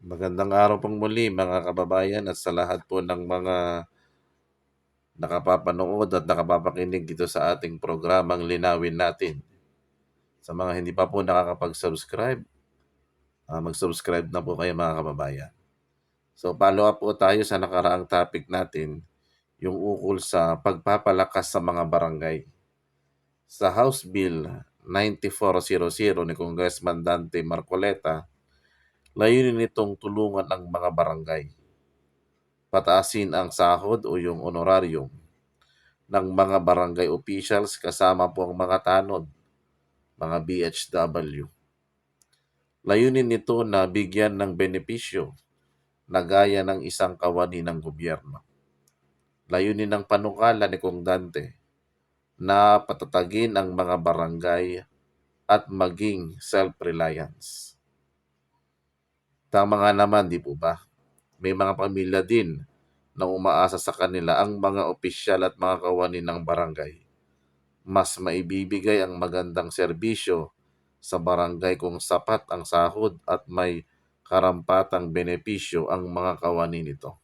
Magandang araw pong muli mga kababayan at sa lahat po ng mga nakapapanood at nakapapakinig dito sa ating programang Linawin Natin. Sa mga hindi pa po nakakapag-subscribe, ah, mag-subscribe na po kayo mga kababayan. So follow up po tayo sa nakaraang topic natin, yung ukol sa pagpapalakas sa mga barangay. Sa House Bill 9400 ni Congressman Dante Marcoleta, layunin nitong tulungan ang mga barangay. Pataasin ang sahod o yung honorarium ng mga barangay officials kasama po ang mga tanod, mga BHW. Layunin nito na bigyan ng benepisyo na gaya ng isang kawani ng gobyerno. Layunin ng panukala ni Kong Dante na patatagin ang mga barangay at maging self-reliance. Tama nga naman, di po ba? May mga pamilya din na umaasa sa kanila ang mga opisyal at mga kawani ng barangay. Mas maibibigay ang magandang serbisyo sa barangay kung sapat ang sahod at may karampatang benepisyo ang mga kawani nito.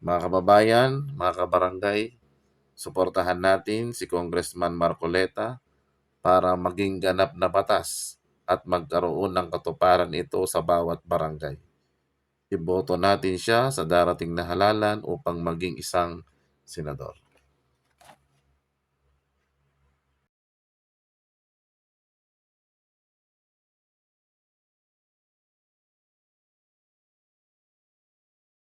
Mga kababayan, mga kabarangay, suportahan natin si Congressman Marcoleta para maging ganap na batas at magkaroon ng katuparan ito sa bawat barangay. Iboto natin siya sa darating na halalan upang maging isang senador.